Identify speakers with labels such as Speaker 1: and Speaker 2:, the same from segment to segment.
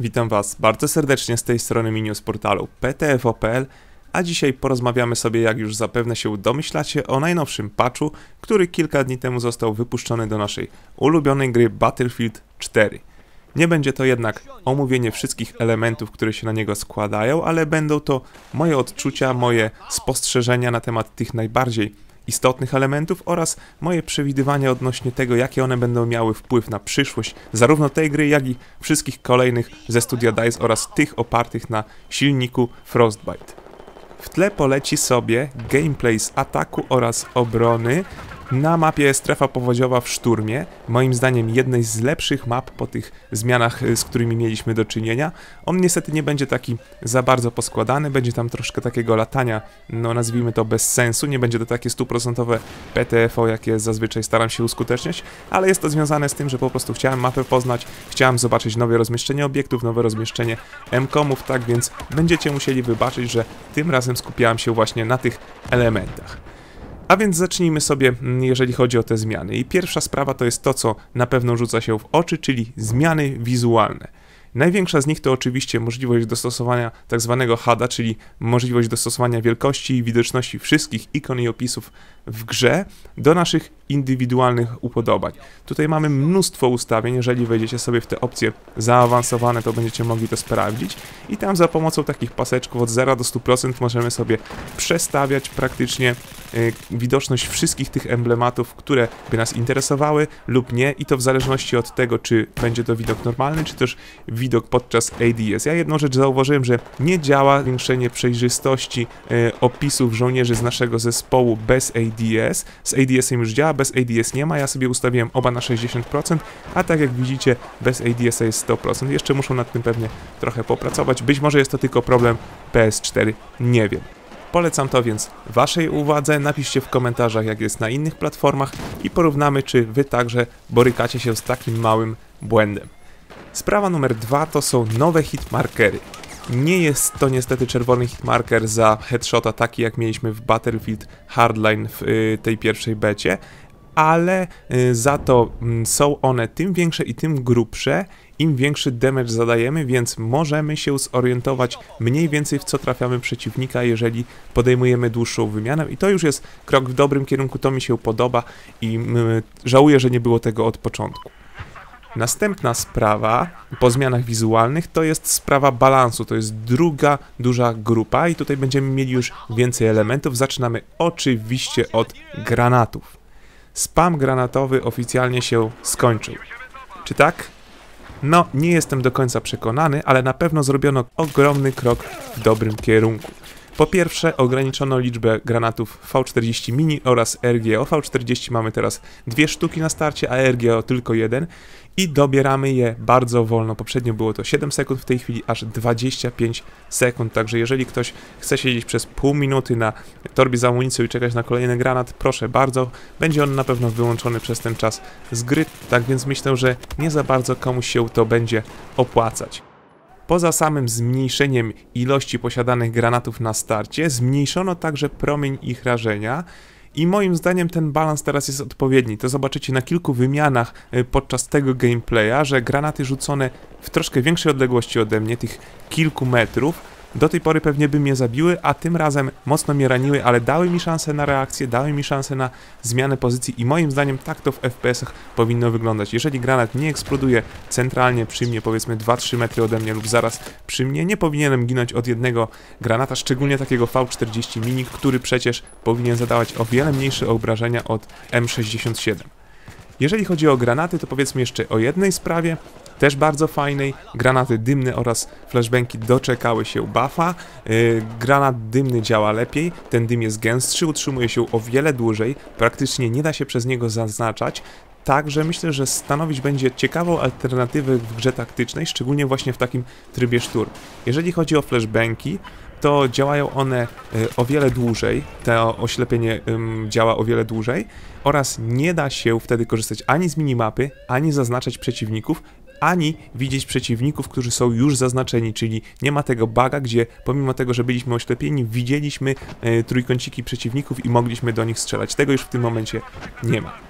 Speaker 1: Witam Was bardzo serdecznie z tej strony menu z portalu ptfo.pl, a dzisiaj porozmawiamy sobie, jak już zapewne się domyślacie, o najnowszym patchu, który kilka dni temu został wypuszczony do naszej ulubionej gry Battlefield 4. Nie będzie to jednak omówienie wszystkich elementów, które się na niego składają, ale będą to moje odczucia, moje spostrzeżenia na temat tych najbardziej istotnych elementów oraz moje przewidywania odnośnie tego, jakie one będą miały wpływ na przyszłość zarówno tej gry, jak i wszystkich kolejnych ze studia DICE oraz tych opartych na silniku Frostbite. W tle poleci sobie gameplay z ataku oraz obrony, na mapie Strefa Powodziowa w Szturmie, moim zdaniem jednej z lepszych map po tych zmianach, y, z którymi mieliśmy do czynienia. On niestety nie będzie taki za bardzo poskładany, będzie tam troszkę takiego latania, no nazwijmy to bez sensu, nie będzie to takie stuprocentowe PTFO, jakie zazwyczaj staram się uskuteczniać, ale jest to związane z tym, że po prostu chciałem mapę poznać, chciałem zobaczyć nowe rozmieszczenie obiektów, nowe rozmieszczenie M-komów, tak więc będziecie musieli wybaczyć, że tym razem skupiałem się właśnie na tych elementach. A więc zacznijmy sobie, mm, jeżeli chodzi o te zmiany. I pierwsza sprawa to jest to, co na pewno rzuca się w oczy, czyli zmiany wizualne. Największa z nich to oczywiście możliwość dostosowania tak zwanego HUD-a, czyli możliwość dostosowania wielkości i widoczności wszystkich ikon i opisów w grze do naszych indywidualnych upodobań. Tutaj mamy mnóstwo ustawień, jeżeli wejdziecie sobie w te opcje zaawansowane, to będziecie mogli to sprawdzić i tam za pomocą takich paseczków od 0 do 100% możemy sobie przestawiać praktycznie y, widoczność wszystkich tych emblematów, które by nas interesowały lub nie i to w zależności od tego, czy będzie to widok normalny, czy też widok podczas ADS. Ja jedną rzecz zauważyłem, że nie działa zwiększenie przejrzystości y, opisów żołnierzy z naszego zespołu bez ADS. Z ADS-em już działa, bez ADS nie ma, ja sobie ustawiłem oba na 60%, a tak jak widzicie bez ADS jest 100%. Jeszcze muszą nad tym pewnie trochę popracować, być może jest to tylko problem PS4, nie wiem. Polecam to więc Waszej uwadze, napiszcie w komentarzach jak jest na innych platformach i porównamy czy Wy także borykacie się z takim małym błędem. Sprawa numer dwa to są nowe hitmarkery. Nie jest to niestety czerwony hitmarker za headshota taki jak mieliśmy w Battlefield Hardline w y, tej pierwszej becie, ale y, za to mm, są one tym większe i tym grubsze, im większy damage zadajemy, więc możemy się zorientować mniej więcej w co trafiamy przeciwnika, jeżeli podejmujemy dłuższą wymianę i to już jest krok w dobrym kierunku, to mi się podoba i mm, żałuję, że nie było tego od początku. Następna sprawa po zmianach wizualnych to jest sprawa balansu. To jest druga duża grupa i tutaj będziemy mieli już więcej elementów. Zaczynamy oczywiście od granatów. Spam granatowy oficjalnie się skończył. Czy tak? No, nie jestem do końca przekonany, ale na pewno zrobiono ogromny krok w dobrym kierunku. Po pierwsze, ograniczono liczbę granatów V40 Mini oraz RGO. V40 mamy teraz dwie sztuki na starcie, a RGO tylko jeden i dobieramy je bardzo wolno. Poprzednio było to 7 sekund, w tej chwili aż 25 sekund, także jeżeli ktoś chce siedzieć przez pół minuty na torbie z amunicją i czekać na kolejny granat, proszę bardzo, będzie on na pewno wyłączony przez ten czas z gry, tak więc myślę, że nie za bardzo komuś się to będzie opłacać. Poza samym zmniejszeniem ilości posiadanych granatów na starcie, zmniejszono także promień ich rażenia, i moim zdaniem ten balans teraz jest odpowiedni. To zobaczycie na kilku wymianach y, podczas tego gameplaya, że granaty rzucone w troszkę większej odległości ode mnie, tych kilku metrów, do tej pory pewnie by mnie zabiły, a tym razem mocno mnie raniły, ale dały mi szansę na reakcję, dały mi szansę na zmianę pozycji i moim zdaniem tak to w FPS-ach powinno wyglądać. Jeżeli granat nie eksploduje centralnie przy mnie, powiedzmy 2-3 metry ode mnie lub zaraz przy mnie, nie powinienem ginąć od jednego granata, szczególnie takiego V40 Mini, który przecież powinien zadawać o wiele mniejsze obrażenia od M67. Jeżeli chodzi o granaty, to powiedzmy jeszcze o jednej sprawie, też bardzo fajnej. Granaty dymne oraz flashbangi doczekały się buffa. Yy, granat dymny działa lepiej, ten dym jest gęstszy, utrzymuje się o wiele dłużej, praktycznie nie da się przez niego zaznaczać. Także myślę, że stanowić będzie ciekawą alternatywę w grze taktycznej, szczególnie właśnie w takim trybie szturm. Jeżeli chodzi o flashbangi, to działają one y, o wiele dłużej, to oślepienie działa o wiele dłużej oraz nie da się wtedy korzystać ani z minimapy, ani zaznaczać przeciwników, ani widzieć przeciwników, którzy są już zaznaczeni, czyli nie ma tego baga, gdzie pomimo tego, że byliśmy oślepieni, widzieliśmy e, trójkąciki przeciwników i mogliśmy do nich strzelać. Tego już w tym momencie nie ma.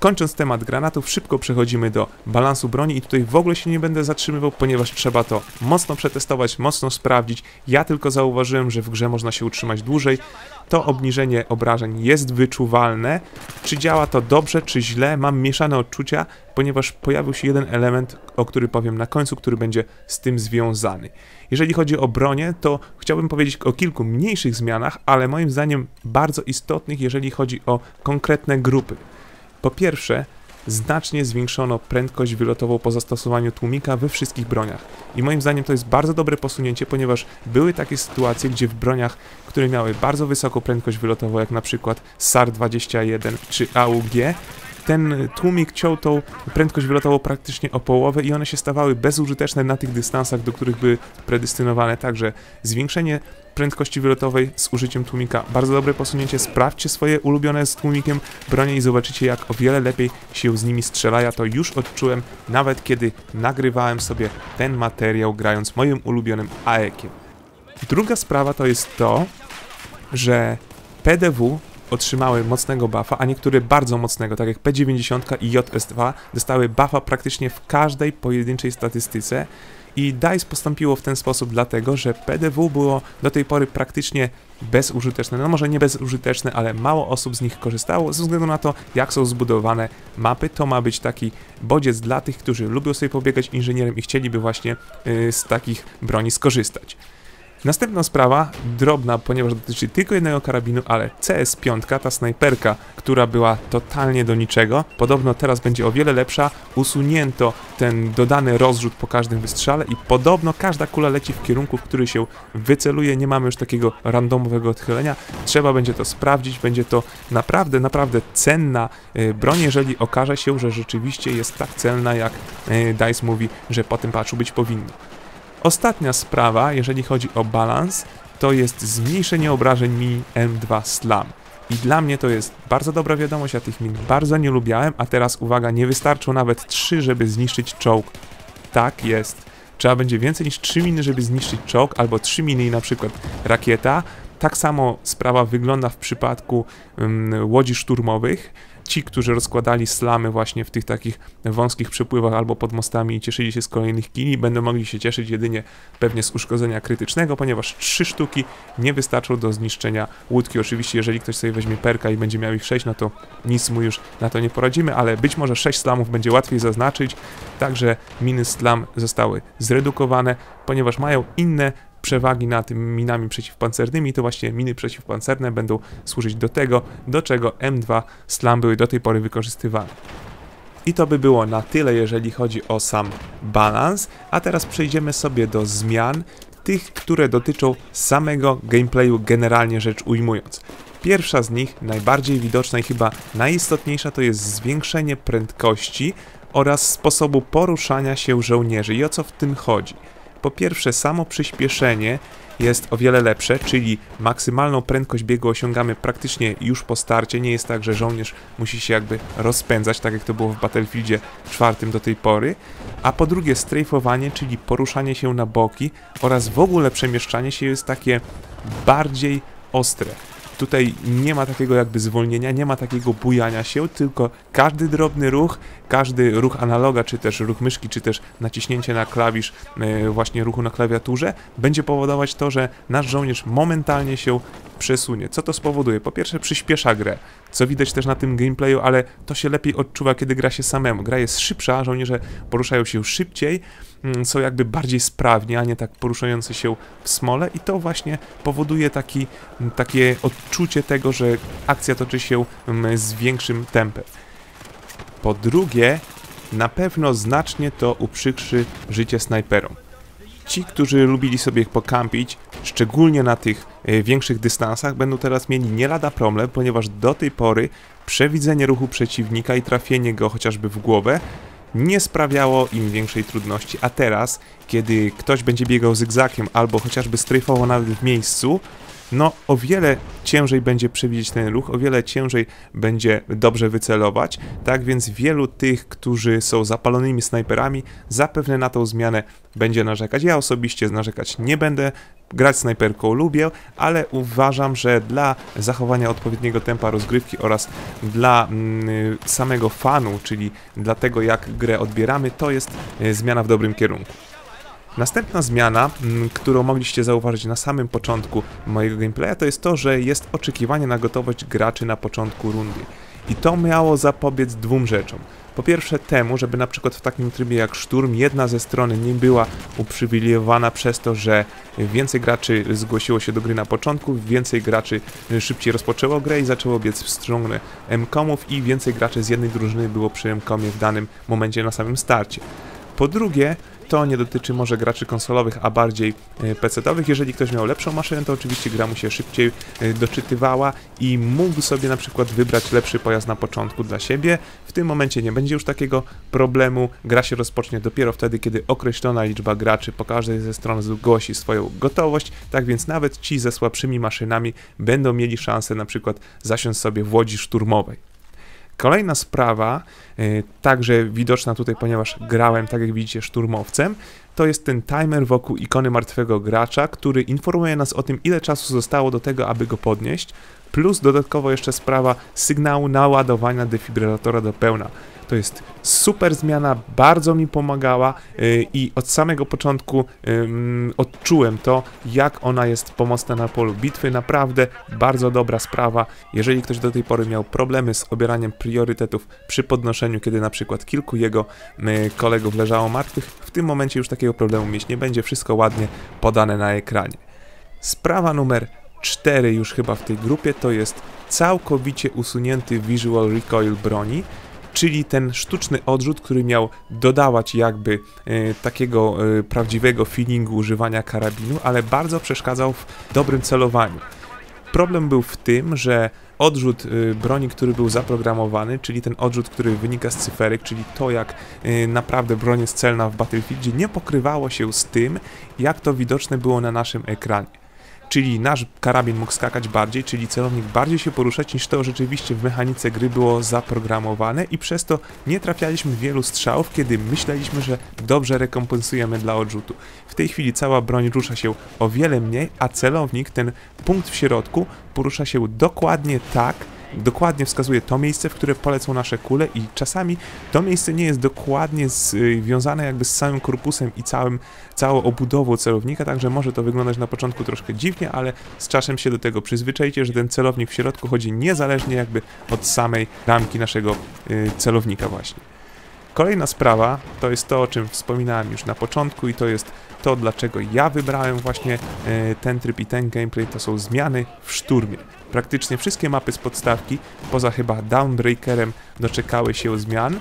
Speaker 1: Kończąc temat granatów, szybko przechodzimy do balansu broni i tutaj w ogóle się nie będę zatrzymywał, ponieważ trzeba to mocno przetestować, mocno sprawdzić. Ja tylko zauważyłem, że w grze można się utrzymać dłużej. To obniżenie obrażeń jest wyczuwalne. Czy działa to dobrze, czy źle? Mam mieszane odczucia, ponieważ pojawił się jeden element, o który powiem na końcu, który będzie z tym związany. Jeżeli chodzi o bronię, to chciałbym powiedzieć o kilku mniejszych zmianach, ale moim zdaniem bardzo istotnych, jeżeli chodzi o konkretne grupy. Po pierwsze, znacznie zwiększono prędkość wylotową po zastosowaniu tłumika we wszystkich broniach. I moim zdaniem to jest bardzo dobre posunięcie, ponieważ były takie sytuacje, gdzie w broniach, które miały bardzo wysoką prędkość wylotową, jak na przykład SAR-21 czy AUG, ten tłumik ciął tą prędkość wylotową praktycznie o połowę i one się stawały bezużyteczne na tych dystansach, do których były predestynowane. Także zwiększenie prędkości wylotowej z użyciem tłumika. Bardzo dobre posunięcie. Sprawdźcie swoje ulubione z tłumikiem bronie i zobaczycie, jak o wiele lepiej się z nimi strzela. Ja to już odczułem, nawet kiedy nagrywałem sobie ten materiał, grając moim ulubionym AEK-iem. Druga sprawa to jest to, że PDW otrzymały mocnego buffa, a niektóre bardzo mocnego, tak jak P90 i JS2 dostały buffa praktycznie w każdej pojedynczej statystyce i DICE postąpiło w ten sposób dlatego, że PDW było do tej pory praktycznie bezużyteczne. No może nie bezużyteczne, ale mało osób z nich korzystało ze względu na to, jak są zbudowane mapy. To ma być taki bodziec dla tych, którzy lubią sobie pobiegać inżynierem i chcieliby właśnie yy, z takich broni skorzystać. Następna sprawa, drobna, ponieważ dotyczy tylko jednego karabinu, ale CS5, ta snajperka, która była totalnie do niczego, podobno teraz będzie o wiele lepsza. Usunięto ten dodany rozrzut po każdym wystrzale i podobno każda kula leci w kierunku, w który się wyceluje. Nie mamy już takiego randomowego odchylenia. Trzeba będzie to sprawdzić, będzie to naprawdę, naprawdę cenna y, broń, jeżeli okaże się, że rzeczywiście jest tak celna, jak y, DICE mówi, że po tym patchu być powinno. Ostatnia sprawa, jeżeli chodzi o balans, to jest zmniejszenie obrażeń mini M2 Slam. I dla mnie to jest bardzo dobra wiadomość, ja tych min bardzo nie lubiałem, a teraz uwaga, nie wystarczą nawet 3, żeby zniszczyć czołg. Tak jest. Trzeba będzie więcej niż 3 miny, żeby zniszczyć czołg, albo 3 miny i na przykład rakieta. Tak samo sprawa wygląda w przypadku um, łodzi szturmowych ci, którzy rozkładali slamy właśnie w tych takich wąskich przepływach albo pod mostami i cieszyli się z kolejnych kili, będą mogli się cieszyć jedynie pewnie z uszkodzenia krytycznego, ponieważ trzy sztuki nie wystarczą do zniszczenia łódki. Oczywiście, jeżeli ktoś sobie weźmie perka i będzie miał ich sześć, no to nic mu już na to nie poradzimy, ale być może sześć slamów będzie łatwiej zaznaczyć, także miny slam zostały zredukowane, ponieważ mają inne przewagi nad minami przeciwpancernymi, to właśnie miny przeciwpancerne będą służyć do tego, do czego M2 Slam były do tej pory wykorzystywane. I to by było na tyle, jeżeli chodzi o sam balans, a teraz przejdziemy sobie do zmian, tych, które dotyczą samego gameplayu generalnie rzecz ujmując. Pierwsza z nich, najbardziej widoczna i chyba najistotniejsza, to jest zwiększenie prędkości oraz sposobu poruszania się żołnierzy. I o co w tym chodzi? Po pierwsze, samo przyspieszenie jest o wiele lepsze, czyli maksymalną prędkość biegu osiągamy praktycznie już po starcie. Nie jest tak, że żołnierz musi się jakby rozpędzać, tak jak to było w Battlefieldzie czwartym do tej pory. A po drugie, strajfowanie, czyli poruszanie się na boki oraz w ogóle przemieszczanie się jest takie bardziej ostre. Tutaj nie ma takiego jakby zwolnienia, nie ma takiego bujania się, tylko każdy drobny ruch, każdy ruch analoga, czy też ruch myszki, czy też naciśnięcie na klawisz e, właśnie ruchu na klawiaturze będzie powodować to, że nasz żołnierz momentalnie się przesunie. Co to spowoduje? Po pierwsze przyspiesza grę, co widać też na tym gameplayu, ale to się lepiej odczuwa, kiedy gra się samemu. Gra jest szybsza, żołnierze poruszają się szybciej, mm, są jakby bardziej sprawni, a nie tak poruszający się w smole i to właśnie powoduje taki, mm, takie odczucie tego, że akcja toczy się mm, z większym tempem. Po drugie, na pewno znacznie to uprzykrzy życie snajperom. Ci, którzy lubili sobie pokampić, szczególnie na tych e, większych dystansach, będą teraz mieli nie lada problem, ponieważ do tej pory przewidzenie ruchu przeciwnika i trafienie go chociażby w głowę nie sprawiało im większej trudności, a teraz, kiedy ktoś będzie biegał zygzakiem albo chociażby strajfował nawet w miejscu, no o wiele ciężej będzie przewidzieć ten ruch, o wiele ciężej będzie dobrze wycelować, tak więc wielu tych, którzy są zapalonymi snajperami, zapewne na tą zmianę będzie narzekać. Ja osobiście narzekać nie będę, grać snajperką lubię, ale uważam, że dla zachowania odpowiedniego tempa rozgrywki oraz dla mm, samego fanu, czyli dla tego jak grę odbieramy, to jest y, zmiana w dobrym kierunku. Następna zmiana, którą mogliście zauważyć na samym początku mojego gameplaya, to jest to, że jest oczekiwanie na gotowość graczy na początku rundy. I to miało zapobiec dwóm rzeczom. Po pierwsze temu, żeby na przykład w takim trybie jak szturm jedna ze stron nie była uprzywilejowana przez to, że więcej graczy zgłosiło się do gry na początku, więcej graczy szybciej rozpoczęło grę i zaczęło biec w stronę M-komów i więcej graczy z jednej drużyny było przy M-komie w danym momencie na samym starcie. Po drugie, to nie dotyczy może graczy konsolowych, a bardziej e, PC-owych. Jeżeli ktoś miał lepszą maszynę, to oczywiście gra mu się szybciej e, doczytywała i mógł sobie na przykład wybrać lepszy pojazd na początku dla siebie. W tym momencie nie będzie już takiego problemu. Gra się rozpocznie dopiero wtedy, kiedy określona liczba graczy po każdej ze stron zgłosi swoją gotowość. Tak więc nawet ci ze słabszymi maszynami będą mieli szansę na przykład zasiąść sobie w łodzi szturmowej. Kolejna sprawa, y, także widoczna tutaj, ponieważ grałem, tak jak widzicie, szturmowcem, to jest ten timer wokół ikony martwego gracza, który informuje nas o tym, ile czasu zostało do tego, aby go podnieść, plus dodatkowo jeszcze sprawa sygnału naładowania defibrylatora do pełna. To jest super zmiana, bardzo mi pomagała yy, i od samego początku odczułem to, jak ona jest pomocna na polu bitwy. Naprawdę bardzo dobra sprawa. Jeżeli ktoś do tej pory miał problemy z obieraniem priorytetów przy podnoszeniu, kiedy na przykład kilku jego yy, kolegów leżało martwych, w tym momencie już takiego problemu mieć nie będzie. Wszystko ładnie podane na ekranie. Sprawa numer 4 już chyba w tej grupie to jest całkowicie usunięty visual recoil broni czyli ten sztuczny odrzut, który miał dodawać jakby e, takiego e, prawdziwego feelingu używania karabinu, ale bardzo przeszkadzał w dobrym celowaniu. Problem był w tym, że odrzut e, broni, który był zaprogramowany, czyli ten odrzut, który wynika z cyferek, czyli to jak naprawdę broń jest celna w Battlefieldzie, nie pokrywało się z tym, jak to widoczne było na naszym ekranie czyli nasz karabin mógł skakać bardziej, czyli celownik bardziej się poruszać niż to rzeczywiście w mechanice gry było zaprogramowane i przez to nie trafialiśmy wielu strzałów, kiedy myśleliśmy, że dobrze rekompensujemy dla odrzutu. W tej chwili cała broń rusza się o wiele mniej, a celownik, ten punkt w środku, porusza się dokładnie tak, dokładnie wskazuje to miejsce, w które polecą nasze kule i czasami to miejsce nie jest dokładnie związane jakby z całym korpusem i całym, całą obudową celownika, także może to wyglądać na początku troszkę dziwnie, ale z czasem się do tego przyzwyczajcie, że ten celownik w środku chodzi niezależnie jakby od samej ramki naszego y, celownika właśnie. Kolejna sprawa to jest to, o czym wspominałem już na początku i to jest to, dlaczego ja wybrałem właśnie e, ten tryb i ten gameplay, to są zmiany w szturmie. Praktycznie wszystkie mapy z podstawki, poza chyba Downbreakerem, doczekały się zmian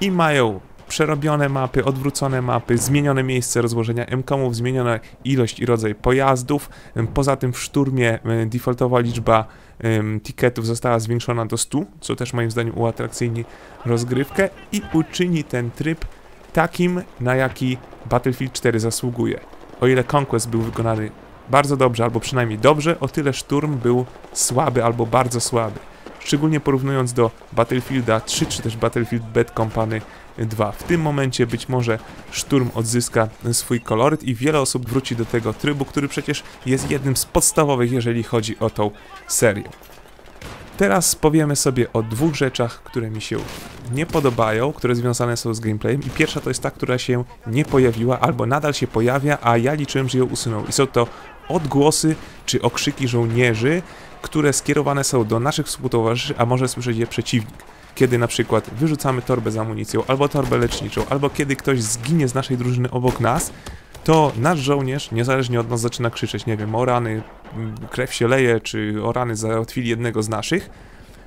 Speaker 1: i mają przerobione mapy, odwrócone mapy, zmienione miejsce rozłożenia M-komów, zmieniona ilość i rodzaj pojazdów. Poza tym w szturmie defaultowa liczba tiketów została zwiększona do 100, co też moim zdaniem uatrakcyjni rozgrywkę i uczyni ten tryb takim, na jaki Battlefield 4 zasługuje. O ile Conquest był wykonany bardzo dobrze, albo przynajmniej dobrze, o tyle Szturm był słaby albo bardzo słaby. Szczególnie porównując do Battlefielda 3 czy też Battlefield Bad Company 2. W tym momencie być może Szturm odzyska swój koloryt i wiele osób wróci do tego trybu, który przecież jest jednym z podstawowych, jeżeli chodzi o tą serię. Teraz powiemy sobie o dwóch rzeczach, które mi się nie podobają, które związane są z gameplayem i pierwsza to jest ta, która się nie pojawiła albo nadal się pojawia, a ja liczyłem, że ją usunął. I są to odgłosy czy okrzyki żołnierzy, które skierowane są do naszych współtowarzyszy, a może słyszeć je przeciwnik. Kiedy na przykład wyrzucamy torbę z amunicją, albo torbę leczniczą, albo kiedy ktoś zginie z naszej drużyny obok nas, to nasz żołnierz, niezależnie od nas, zaczyna krzyczeć, nie wiem, o rany, krew się leje, czy o rany załatwili jednego z naszych.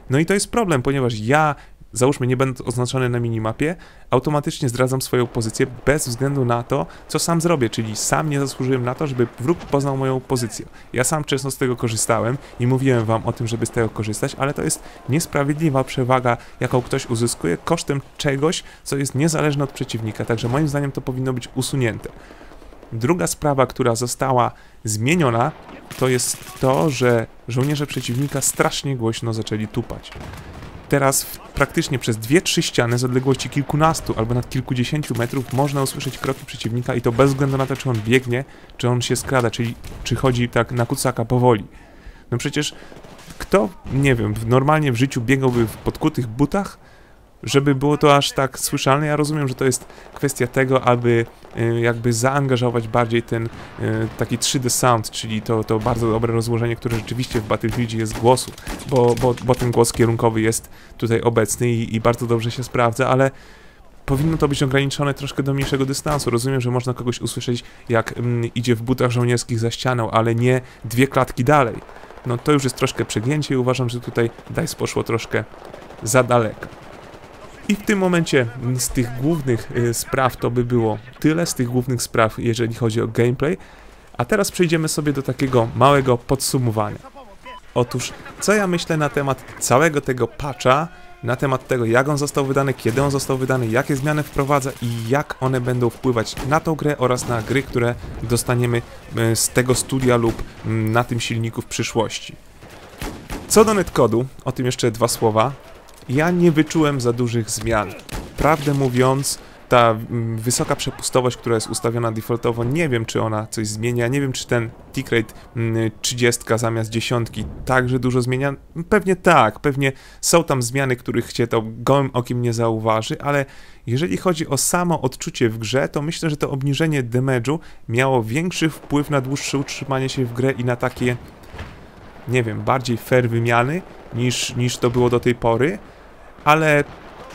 Speaker 1: No i to jest problem, ponieważ ja załóżmy nie będę oznaczony na minimapie, automatycznie zdradzam swoją pozycję bez względu na to, co sam zrobię, czyli sam nie zasłużyłem na to, żeby wróg poznał moją pozycję. Ja sam często z tego korzystałem i mówiłem wam o tym, żeby z tego korzystać, ale to jest niesprawiedliwa przewaga, jaką ktoś uzyskuje kosztem czegoś, co jest niezależne od przeciwnika, także moim zdaniem to powinno być usunięte. Druga sprawa, która została zmieniona, to jest to, że żołnierze przeciwnika strasznie głośno zaczęli tupać. Teraz w, praktycznie przez dwie, trzy ściany z odległości kilkunastu albo nad kilkudziesięciu metrów można usłyszeć kroki przeciwnika i to bez względu na to, czy on biegnie, czy on się skrada, czyli czy chodzi tak na kucaka powoli. No przecież kto, nie wiem, normalnie w życiu biegałby w podkutych butach, żeby było to aż tak słyszalne. Ja rozumiem, że to jest kwestia tego, aby y, jakby zaangażować bardziej ten y, taki 3D sound, czyli to, to bardzo dobre rozłożenie, które rzeczywiście w Battlefieldzie jest głosu, bo, bo, bo ten głos kierunkowy jest tutaj obecny i, i bardzo dobrze się sprawdza, ale powinno to być ograniczone troszkę do mniejszego dystansu. Rozumiem, że można kogoś usłyszeć, jak mm, idzie w butach żołnierskich za ścianą, ale nie dwie klatki dalej. No to już jest troszkę przegięcie i uważam, że tutaj DICE poszło troszkę za daleko. I w tym momencie z tych głównych y, spraw to by było tyle, z tych głównych spraw, jeżeli chodzi o gameplay. A teraz przejdziemy sobie do takiego małego podsumowania. Otóż, co ja myślę na temat całego tego patcha, na temat tego, jak on został wydany, kiedy on został wydany, jakie zmiany wprowadza i jak one będą wpływać na tą grę oraz na gry, które dostaniemy y, z tego studia lub mm, na tym silniku w przyszłości. Co do netcodu, o tym jeszcze dwa słowa ja nie wyczułem za dużych zmian. Prawdę mówiąc, ta mm, wysoka przepustowość, która jest ustawiona defaultowo, nie wiem, czy ona coś zmienia, nie wiem, czy ten tick rate 30 mm, zamiast dziesiątki także dużo zmienia. Pewnie tak, pewnie są tam zmiany, których się to gołym okiem nie zauważy, ale jeżeli chodzi o samo odczucie w grze, to myślę, że to obniżenie damage'u miało większy wpływ na dłuższe utrzymanie się w grę i na takie, nie wiem, bardziej fair wymiany niż, niż to było do tej pory ale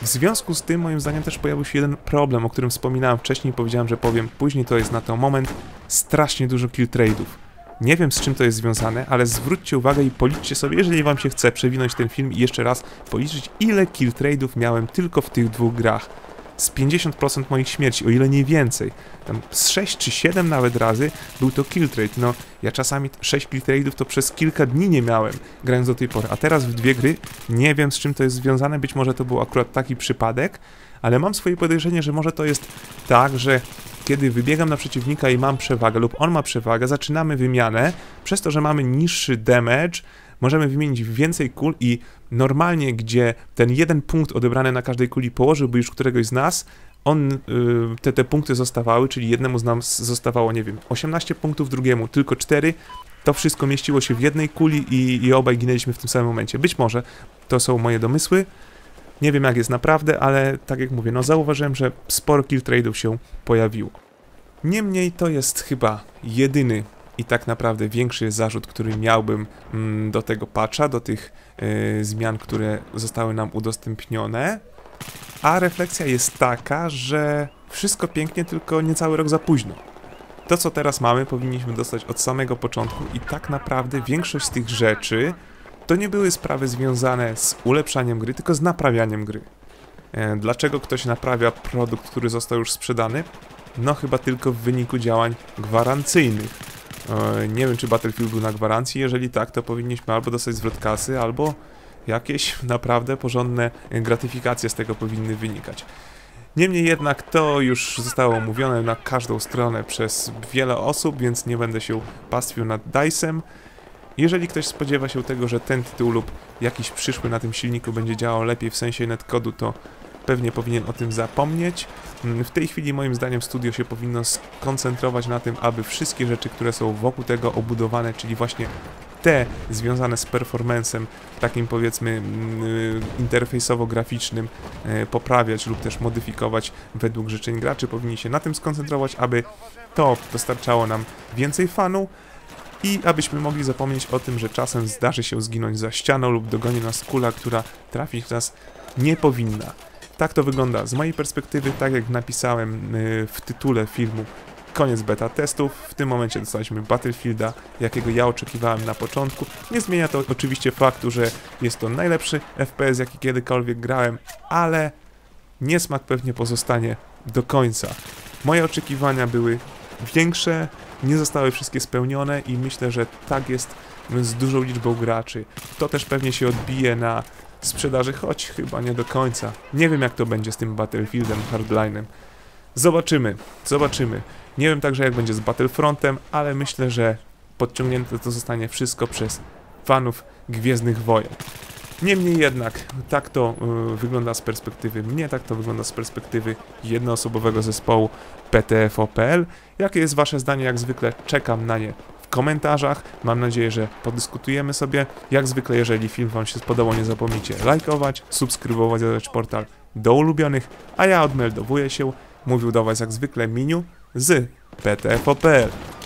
Speaker 1: w związku z tym moim zdaniem też pojawił się jeden problem, o którym wspominałem wcześniej, powiedziałem, że powiem później, to jest na ten moment strasznie dużo kill trade'ów. Nie wiem z czym to jest związane, ale zwróćcie uwagę i policzcie sobie, jeżeli wam się chce przewinąć ten film i jeszcze raz policzyć, ile kill trade'ów miałem tylko w tych dwóch grach z 50% moich śmierci, o ile nie więcej. Tam z 6 czy 7 nawet razy był to kill trade. No, ja czasami 6 kill trade'ów to przez kilka dni nie miałem, grając do tej pory. A teraz w dwie gry nie wiem z czym to jest związane, być może to był akurat taki przypadek, ale mam swoje podejrzenie, że może to jest tak, że kiedy wybiegam na przeciwnika i mam przewagę lub on ma przewagę, zaczynamy wymianę, przez to, że mamy niższy damage, możemy wymienić więcej kul i normalnie, gdzie ten jeden punkt odebrany na każdej kuli położyłby już któregoś z nas, on, y, te, te punkty zostawały, czyli jednemu z nas zostawało, nie wiem, 18 punktów, drugiemu tylko 4, to wszystko mieściło się w jednej kuli i, i obaj ginęliśmy w tym samym momencie. Być może to są moje domysły, nie wiem jak jest naprawdę, ale tak jak mówię, no zauważyłem, że sporo kill trade'ów się pojawiło. Niemniej to jest chyba jedyny i tak naprawdę większy zarzut, który miałbym mm, do tego patcha, do tych y, zmian, które zostały nam udostępnione. A refleksja jest taka, że wszystko pięknie, tylko niecały rok za późno. To, co teraz mamy, powinniśmy dostać od samego początku i tak naprawdę większość z tych rzeczy to nie były sprawy związane z ulepszaniem gry, tylko z naprawianiem gry. E, dlaczego ktoś naprawia produkt, który został już sprzedany? No chyba tylko w wyniku działań gwarancyjnych. E, nie wiem, czy Battlefield był na gwarancji. Jeżeli tak, to powinniśmy albo dostać zwrot kasy, albo jakieś naprawdę porządne gratyfikacje z tego powinny wynikać. Niemniej jednak to już zostało omówione na każdą stronę przez wiele osób, więc nie będę się pastwił nad Dice'em. Jeżeli ktoś spodziewa się tego, że ten tytuł lub jakiś przyszły na tym silniku będzie działał lepiej w sensie netcodu, to pewnie powinien o tym zapomnieć. Mm, w tej chwili moim zdaniem studio się powinno skoncentrować na tym, aby wszystkie rzeczy, które są wokół tego obudowane, czyli właśnie te związane z performancem, takim powiedzmy mm, y, interfejsowo-graficznym, y, poprawiać lub też modyfikować według życzeń graczy. Powinni się na tym skoncentrować, aby to dostarczało nam więcej fanu i abyśmy mogli zapomnieć o tym, że czasem zdarzy się zginąć za ścianą lub dogoni nas kula, która trafić nas nie powinna. Tak to wygląda z mojej perspektywy, tak jak napisałem y, w tytule filmu. Koniec beta testów, w tym momencie dostaliśmy Battlefielda, jakiego ja oczekiwałem na początku. Nie zmienia to oczywiście faktu, że jest to najlepszy FPS, jaki kiedykolwiek grałem, ale niesmak pewnie pozostanie do końca. Moje oczekiwania były większe, nie zostały wszystkie spełnione i myślę, że tak jest z dużą liczbą graczy. To też pewnie się odbije na sprzedaży, choć chyba nie do końca. Nie wiem jak to będzie z tym Battlefieldem Hardline'em. Zobaczymy, zobaczymy. Nie wiem także jak będzie z Battlefrontem, ale myślę, że podciągnięte to zostanie wszystko przez fanów Gwiezdnych Wojen. Niemniej jednak, tak to y, wygląda z perspektywy mnie, tak to wygląda z perspektywy jednoosobowego zespołu PTFOPL. Jakie jest Wasze zdanie? Jak zwykle czekam na nie komentarzach. Mam nadzieję, że podyskutujemy sobie. Jak zwykle, jeżeli film Wam się spodobał, nie zapomnijcie lajkować, subskrybować, dodać portal do ulubionych, a ja odmeldowuję się. Mówił do Was jak zwykle Miniu z PTFOPL.